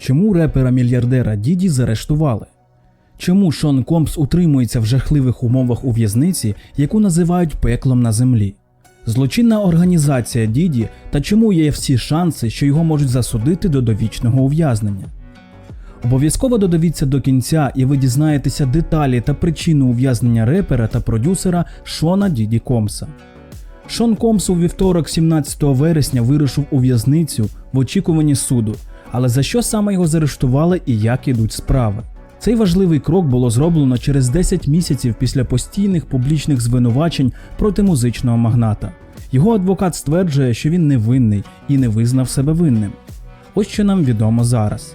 Чому репера-мільярдера Діді заарештували? Чому Шон Компс утримується в жахливих умовах у в'язниці, яку називають пеклом на землі? Злочинна організація Діді та чому є всі шанси, що його можуть засудити до довічного ув'язнення? Обов'язково додивіться до кінця, і ви дізнаєтеся деталі та причину ув'язнення репера та продюсера Шона Діді Комса. Шон Комс у вівторок, 17 вересня, вирушив у в'язницю в очікуванні суду, але за що саме його заарештували і як ідуть справи? Цей важливий крок було зроблено через 10 місяців після постійних публічних звинувачень проти музичного магната. Його адвокат стверджує, що він невинний і не визнав себе винним. Ось що нам відомо зараз.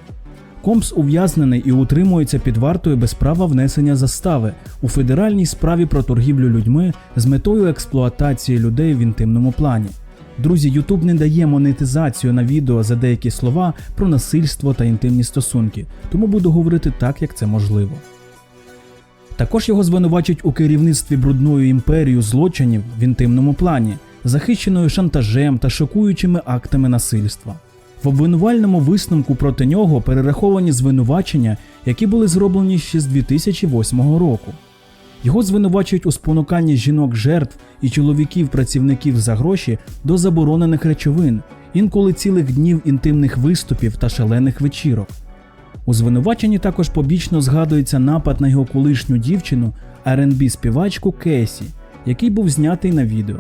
Компс ув'язнений і утримується під вартою без права внесення застави у федеральній справі про торгівлю людьми з метою експлуатації людей в інтимному плані. Друзі, YouTube не дає монетизацію на відео за деякі слова про насильство та інтимні стосунки, тому буду говорити так, як це можливо. Також його звинувачують у керівництві брудною імперією злочинів в інтимному плані, захищеною шантажем та шокуючими актами насильства. В обвинувальному висновку проти нього перераховані звинувачення, які були зроблені ще з 2008 року. Його звинувачують у спонуканні жінок жертв і чоловіків-працівників за гроші до заборонених речовин, інколи цілих днів інтимних виступів та шалених вечірок. У звинуваченні також побічно згадується напад на його колишню дівчину R&B співачку Кесі, який був знятий на відео.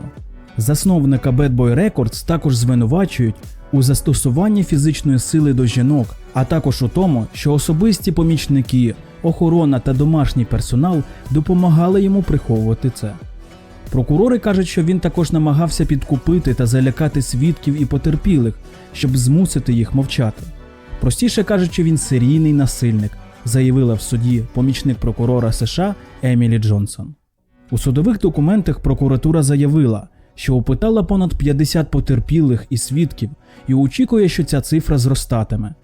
Засновника Bad Boy Records також звинувачують у застосуванні фізичної сили до жінок, а також у тому, що особисті помічники, охорона та домашній персонал допомагали йому приховувати це. Прокурори кажуть, що він також намагався підкупити та залякати свідків і потерпілих, щоб змусити їх мовчати. Простіше кажучи, він серійний насильник, заявила в суді помічник прокурора США Емілі Джонсон. У судових документах прокуратура заявила, що опитала понад 50 потерпілих і свідків і очікує, що ця цифра зростатиме.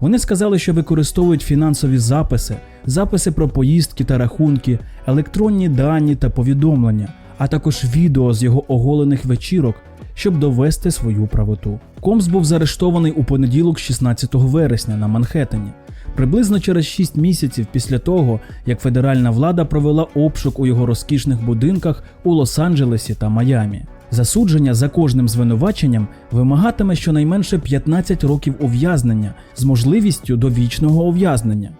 Вони сказали, що використовують фінансові записи, записи про поїздки та рахунки, електронні дані та повідомлення, а також відео з його оголених вечірок, щоб довести свою правоту. Комс був заарештований у понеділок, 16 вересня на Манхеттені, приблизно через 6 місяців після того, як федеральна влада провела обшук у його розкішних будинках у Лос-Анджелесі та Майамі. Засудження за кожним звинуваченням вимагатиме щонайменше 15 років ув'язнення з можливістю довічного ув'язнення.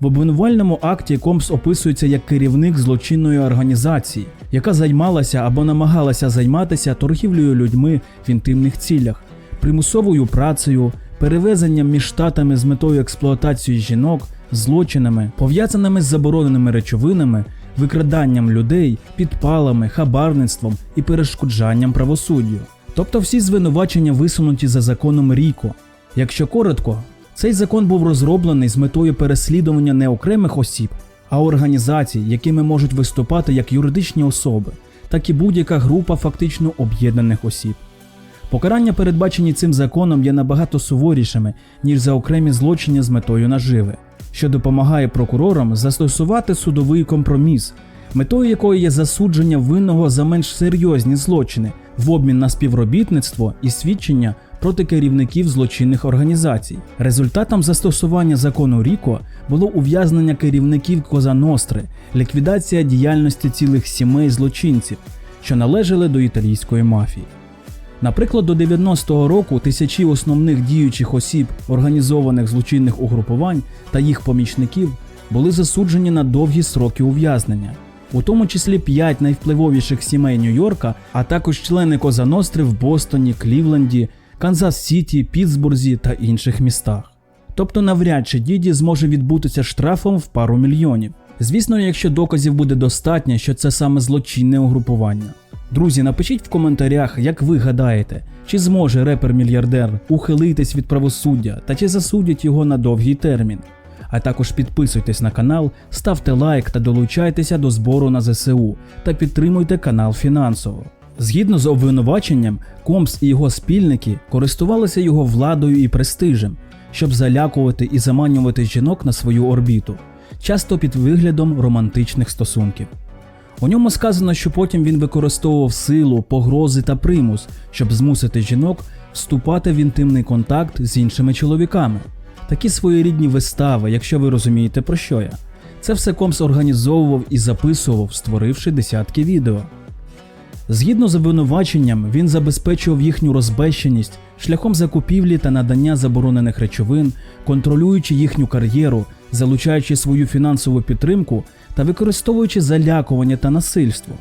В обвинувальному акті Комс описується як керівник злочинної організації, яка займалася або намагалася займатися торгівлею людьми в інтимних цілях, примусовою працею, перевезенням між штатами з метою експлуатації жінок, злочинами, пов'язаними з забороненими речовинами, викраданням людей, підпалами, хабарництвом і перешкоджанням правосуддю. Тобто всі звинувачення висунуті за законом Ріко. Якщо коротко, цей закон був розроблений з метою переслідування не окремих осіб, а організацій, якими можуть виступати як юридичні особи, так і будь-яка група фактично об'єднаних осіб. Покарання, передбачені цим законом, є набагато суворішими, ніж за окремі злочини з метою наживи, що допомагає прокурорам застосувати судовий компроміс, метою якої є засудження винного за менш серйозні злочини в обмін на співробітництво і свідчення проти керівників злочинних організацій. Результатом застосування закону Ріко було ув'язнення керівників Коза Ностри, ліквідація діяльності цілих сімей злочинців, що належали до італійської мафії. Наприклад, до 90-го року тисячі основних діючих осіб організованих злочинних угрупувань та їх помічників були засуджені на довгі сроки ув'язнення, у тому числі п'ять найвпливовіших сімей Нью-Йорка, а також члени Коза Ностри в Бостоні, Клівленді, Канзас Сіті, Пітсбурзі та інших містах. Тобто навряд чи діді зможе відбутися штрафом в пару мільйонів. Звісно, якщо доказів буде достатньо, що це саме злочинне угрупування. Друзі, напишіть в коментарях, як ви гадаєте, чи зможе репер-мільярдер ухилитись від правосуддя та чи засудять його на довгий термін. А також підписуйтесь на канал, ставте лайк та долучайтеся до збору на ЗСУ та підтримуйте канал фінансово. Згідно з обвинуваченням, Комс і його спільники користувалися його владою і престижем, щоб залякувати і заманювати жінок на свою орбіту, часто під виглядом романтичних стосунків. У ньому сказано, що потім він використовував силу, погрози та примус, щоб змусити жінок вступати в інтимний контакт з іншими чоловіками. такі своєрідні вистави, якщо ви розумієте про що я. Це все Комс організовував і записував, створивши десятки відео. Згідно з обвинуваченням, він забезпечував їхню розбещеність шляхом закупівлі та надання заборонених речовин, контролюючи їхню кар'єру, залучаючи свою фінансову підтримку та використовуючи залякування та насильство.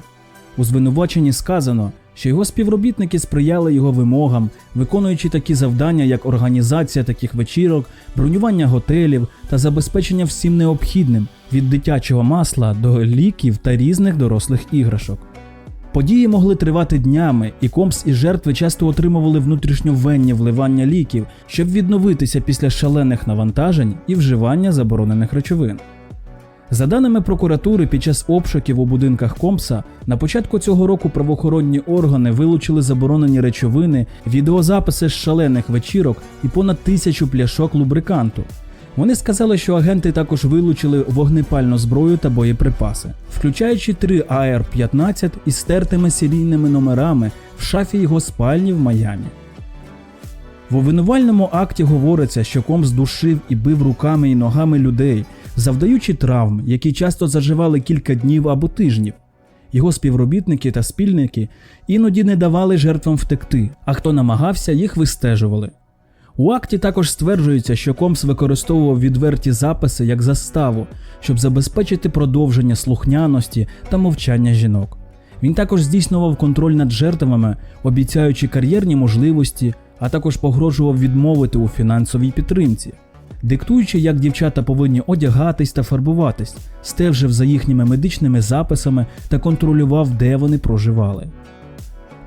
У звинуваченні сказано, що його співробітники сприяли його вимогам, виконуючи такі завдання, як організація таких вечірок, бронювання готелів та забезпечення всім необхідним від дитячого масла до ліків та різних дорослих іграшок. Події могли тривати днями, і Комс і жертви часто отримували внутрішньовенні вливання ліків, щоб відновитися після шалених навантажень і вживання заборонених речовин. За даними прокуратури, під час обшуків у будинках Компса на початку цього року правоохоронні органи вилучили заборонені речовини, відеозаписи з шалених вечірок і понад тисячу пляшок лубриканту. Вони сказали, що агенти також вилучили вогнепальну зброю та боєприпаси, включаючи три АР-15 із стертими серійними номерами в шафі його спальні в Майамі. В обвинувальному акті говориться, що Комс душив і бив руками і ногами людей, завдаючи травм, які часто заживали кілька днів або тижнів. Його співробітники та спільники іноді не давали жертвам втекти, а хто намагався, їх вистежували. У акті також стверджується, що Комс використовував відверті записи як заставу, щоб забезпечити продовження слухняності та мовчання жінок. Він також здійснював контроль над жертвами, обіцяючи кар'єрні можливості, а також погрожував відмовити у фінансовій підтримці, диктуючи, як дівчата повинні одягатись та фарбуватись, стежив за їхніми медичними записами та контролював, де вони проживали.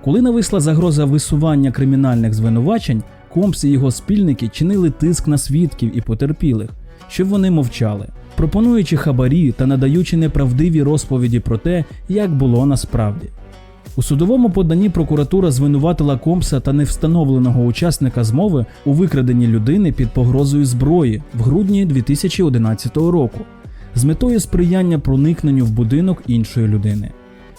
Коли нависла загроза висування кримінальних звинувачень, Комс і його спільники чинили тиск на свідків і потерпілих, щоб вони мовчали, пропонуючи хабарі та надаючи неправдиві розповіді про те, як було насправді. У судовому поданні прокуратура звинуватила Комса та невстановленого учасника змови у викраденні людини під погрозою зброї в грудні 2011 року з метою сприяння проникненню в будинок іншої людини.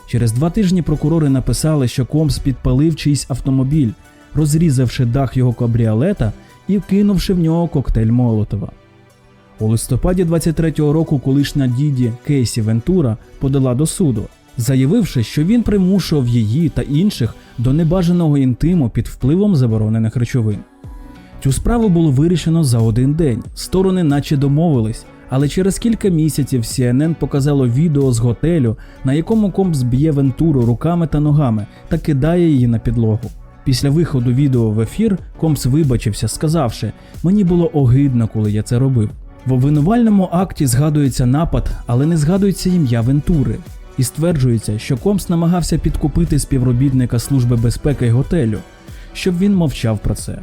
Через два тижні прокурори написали, що Комс підпалив чийсь автомобіль, розрізавши дах його кабріолета і вкинувши в нього коктейль Молотова. У листопаді 23-го року колишня діді Кейсі Вентура подала до суду, заявивши, що він примушував її та інших до небажаного інтиму під впливом заборонених речовин. Цю справу було вирішено за один день. Сторони наче домовились, але через кілька місяців CNN показало відео з готелю, на якому Компс б'є Вентуру руками та ногами та кидає її на підлогу. Після виходу відео в ефір Компс вибачився, сказавши: Мені було огидно, коли я це робив. В обвинувальному акті згадується напад, але не згадується ім'я Вентури. І стверджується, що Комс намагався підкупити співробітника Служби безпеки готелю, щоб він мовчав про це.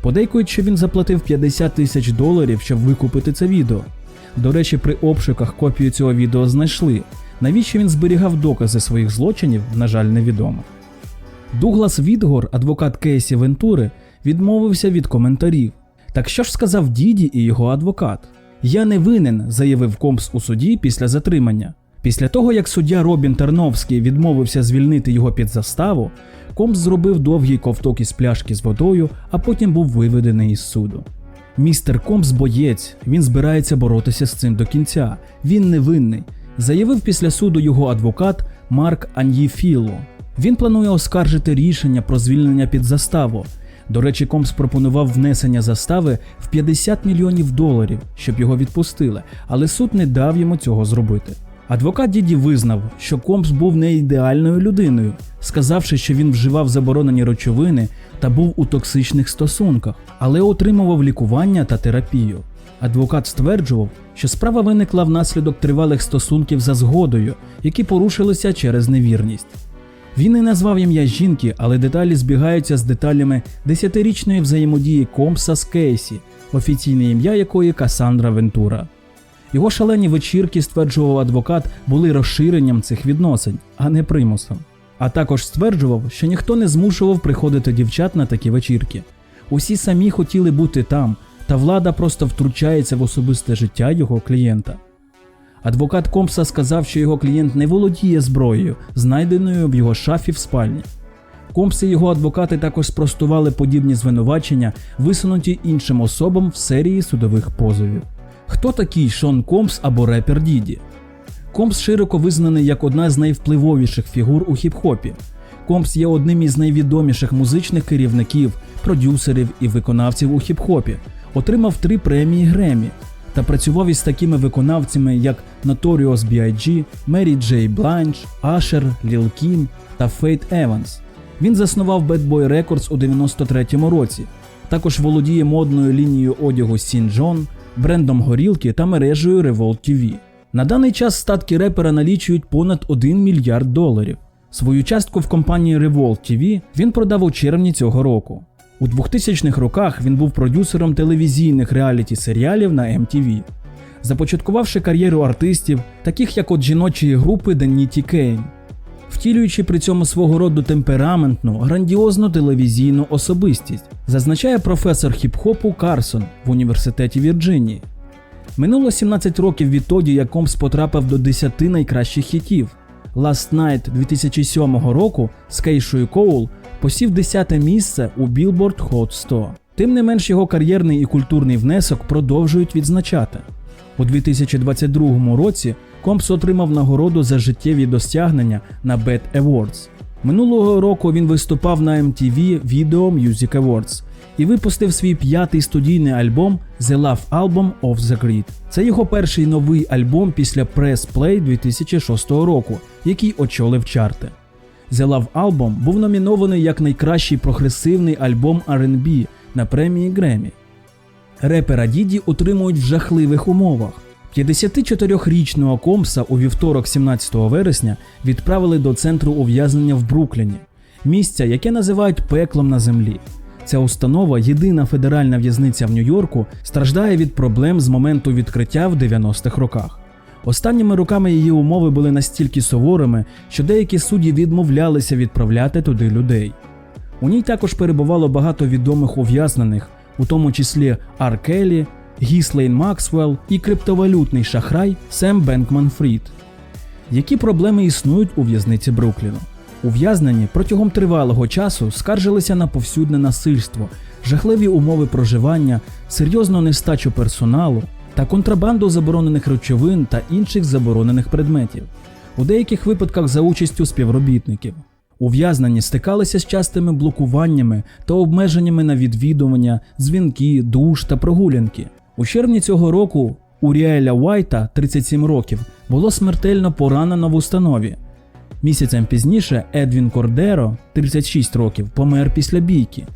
Подейкують, що він заплатив 50 тисяч доларів, щоб викупити це відео. До речі, при обшуках копію цього відео знайшли. Навіщо він зберігав докази своїх злочинів, на жаль, невідомо. Дуглас Відгор, адвокат Кейсі Вентури, відмовився від коментарів. Так що ж сказав Діді і його адвокат? Я не винен, заявив Компс у суді після затримання. Після того, як суддя Робін Терновський відмовився звільнити його під заставу, Компс зробив довгий ковток із пляшки з водою, а потім був виведений із суду. Містер Компс боєць, він збирається боротися з цим до кінця. Він невинний, заявив після суду його адвокат Марк Ан'єфіло. Він планує оскаржити рішення про звільнення під заставу. До речі, Компс пропонував внесення застави в 50 мільйонів доларів, щоб його відпустили, але суд не дав йому цього зробити. Адвокат Діді визнав, що Компс був не ідеальною людиною, сказавши, що він вживав заборонені речовини та був у токсичних стосунках, але отримував лікування та терапію. Адвокат стверджував, що справа виникла внаслідок тривалих стосунків за згодою, які порушилися через невірність. Він не назвав ім'я жінки, але деталі збігаються з деталями десятирічної взаємодії Компса з Кейсі, офіційне ім'я якої Касандра Вентура. Його шалені вечірки, стверджував адвокат, були розширенням цих відносин, а не примусом. А також стверджував, що ніхто не змушував приходити дівчат на такі вечірки. Усі самі хотіли бути там, та влада просто втручається в особисте життя його клієнта. Адвокат Компса сказав, що його клієнт не володіє зброєю, знайденою в його шафі в спальні. Компс і його адвокати також спростували подібні звинувачення, висунуті іншим особам в серії судових позовів. Хто такий Шон Компс або репер Діді? Компс широко визнаний як одна з найвпливовіших фігур у хіп-хопі. Компс є одним із найвідоміших музичних керівників, продюсерів і виконавців у хіп-хопі. Отримав три премії Гремі та працював із такими виконавцями, як Notorious B.I.G., Mary J. Blige, Usher, Lil Kim та Фейт Еванс. Він заснував Bad Boy Records у 93-му році. Також володіє модною лінією одягу Сін Джон, брендом горілки та мережею Revolt TV. На даний час статки репера налічують понад 1 мільярд доларів. Свою частку в компанії Revolt TV він продав у червні цього року. У 2000-х роках він був продюсером телевізійних реаліті-серіалів на MTV, започаткувавши кар'єру артистів, таких як от жіночої групи Даніті Кейн, втілюючи при цьому свого роду темпераментну, грандіозну телевізійну особистість, зазначає професор хіп-хопу Карсон в університеті Вірджинії. Минуло 17 років відтоді, як Компс потрапив до 10 найкращих хітів. Last Night 2007 року з Кейшою Коул посів 10 місце у Billboard Hot 100. Тим не менш його кар'єрний і культурний внесок продовжують відзначати. У 2022 році Компс отримав нагороду за життєві досягнення на BET Awards. Минулого року він виступав на MTV Video Music Awards і випустив свій п'ятий студійний альбом The Love Album of the Grid. Це його перший новий альбом після Press Play 2006 року, який очолив чарти. The Love Album був номінований як найкращий прогресивний альбом R&B на премії Гремі. Репера Діді утримують в жахливих умовах. 54-річного Компса у вівторок, 17 вересня, відправили до центру ув'язнення в Брукліні, місця, яке називають пеклом на землі. Ця установа, єдина федеральна в'язниця в Нью-Йорку, страждає від проблем з моменту відкриття в 90-х роках. Останніми роками її умови були настільки суворими, що деякі судді відмовлялися відправляти туди людей. У ній також перебувало багато відомих ув'язнених, у тому числі Ар Келлі, Гіслейн Максвелл і криптовалютний шахрай Сем Бенкман Фрід. Які проблеми існують у в'язниці Брукліну? Ув'язнені протягом тривалого часу скаржилися на повсюдне насильство, жахливі умови проживання, серйозну нестачу персоналу та контрабанду заборонених речовин та інших заборонених предметів, у деяких випадках за участю співробітників. Ув'язнені стикалися з частими блокуваннями та обмеженнями на відвідування, дзвінки, душ та прогулянки. У червні цього року у Ріеля Уайта, 37 років, було смертельно поранено в установі. Місяцем пізніше Едвін Кордеро, 36 років, помер після бійки.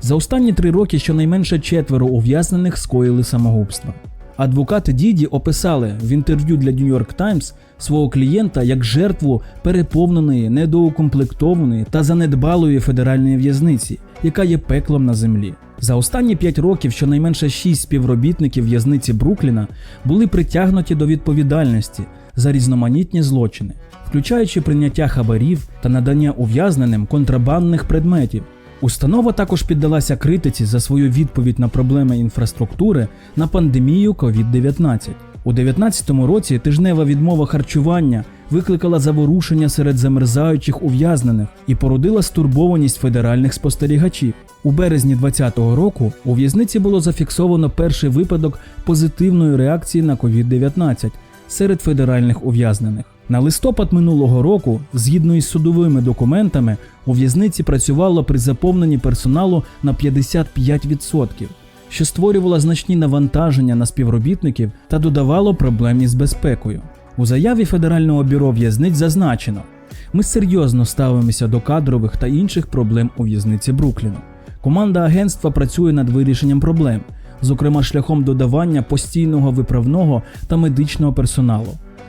За останні три роки щонайменше четверо ув'язнених скоїли самогубство. Адвокати Діді описали в інтерв'ю для New York Times свого клієнта як жертву переповненої, недоукомплектованої та занедбалої федеральної в'язниці, яка є пеклом на землі. За останні 5 років щонайменше 6 співробітників в'язниці Брукліна були притягнуті до відповідальності за різноманітні злочини, включаючи прийняття хабарів та надання ув'язненим контрабандних предметів. Установа також піддалася критиці за свою відповідь на проблеми інфраструктури на пандемію COVID-19. У 2019 році тижнева відмова харчування викликала заворушення серед замерзаючих ув'язнених і породила стурбованість федеральних спостерігачів. У березні 2020 року у в'язниці було зафіксовано перший випадок позитивної реакції на COVID-19 серед федеральних ув'язнених. На листопад минулого року, згідно із судовими документами, у в'язниці працювало при заповненні персоналу на 55%, що створювало значні навантаження на співробітників та додавало проблем із безпекою. У заяві Федерального бюро в'язниць зазначено: ми серйозно ставимося до кадрових та інших проблем у в'язниці Брукліну. Команда агентства працює над вирішенням проблем, зокрема шляхом додавання постійного виправного та медичного персоналу.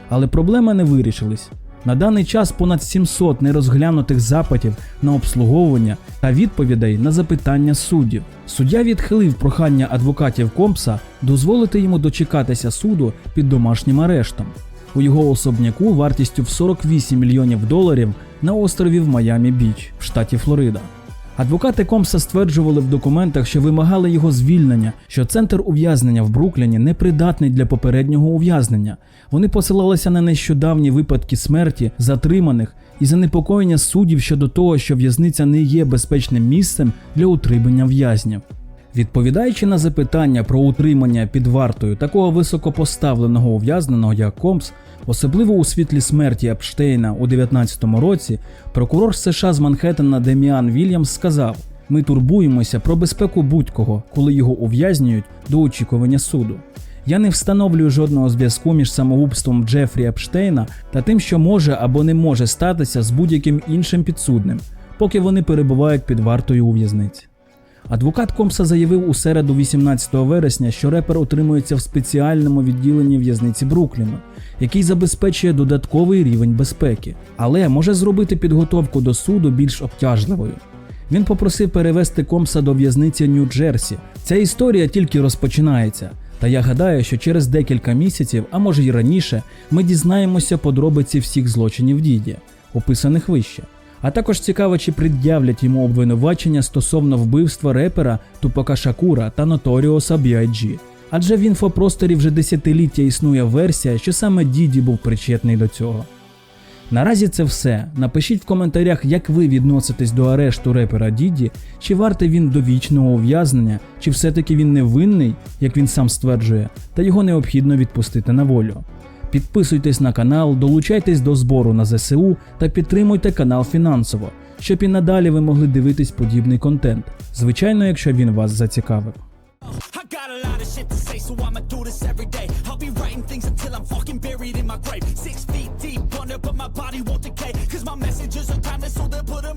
Але проблеми не вирішились. На даний час понад 700 нерозглянутих запитів на обслуговування та відповідей на запитання суддів. Суддя відхилив прохання адвокатів Компса дозволити йому дочекатися суду під домашнім арештом. У його особняку вартістю в 48 мільйонів доларів на острові в Майамі Біч в штаті Флорида. Адвокати Комса стверджували в документах, що вимагали його звільнення, що центр ув'язнення в Брукліні непридатний для попереднього ув'язнення. Вони посилалися на нещодавні випадки смерті затриманих і занепокоєння суддів щодо того, що в'язниця не є безпечним місцем для утримання в'язнів. Відповідаючи на запитання про утримання під вартою такого високопоставленого ув'язненого, як Комс, особливо у світлі смерті Епштейна у 19-му році, прокурор США з Манхеттена Деміан Вільямс сказав: Ми турбуємося про безпеку будь-кого, коли його ув'язнюють до очікування суду. Я не встановлюю жодного зв'язку між самогубством Джефрі Епштейна та тим, що може або не може статися з будь-яким іншим підсудним, поки вони перебувають під вартою у в'язниці. Адвокат Комса заявив у середу 18 вересня, що репер утримується в спеціальному відділенні в'язниці Брукліну, який забезпечує додатковий рівень безпеки, але може зробити підготовку до суду більш обтяжливою. Він попросив перевести Комса до в'язниці Нью-Джерсі. Ця історія тільки розпочинається. Та я гадаю, що через декілька місяців, а може й раніше, ми дізнаємося подробиці всіх злочинів Діді, описаних вище. А також цікаво, чи пред'являть йому обвинувачення стосовно вбивства репера Тупака Шакура та Notorious B.I.G. Адже в інфопросторі вже десятиліття існує версія, що саме Діді був причетний до цього. Наразі це все. Напишіть в коментарях, як ви відноситесь до арешту репера Діді, чи вартий він довічного ув'язнення, чи все-таки він невинний, як він сам стверджує, та його необхідно відпустити на волю. Підписуйтесь на канал, долучайтесь до збору на ЗСУ та підтримуйте канал фінансово, щоб і надалі ви могли дивитись подібний контент. Звичайно, якщо він вас зацікавив. But my body won't decay. Cause my messages are timeless, so they'll put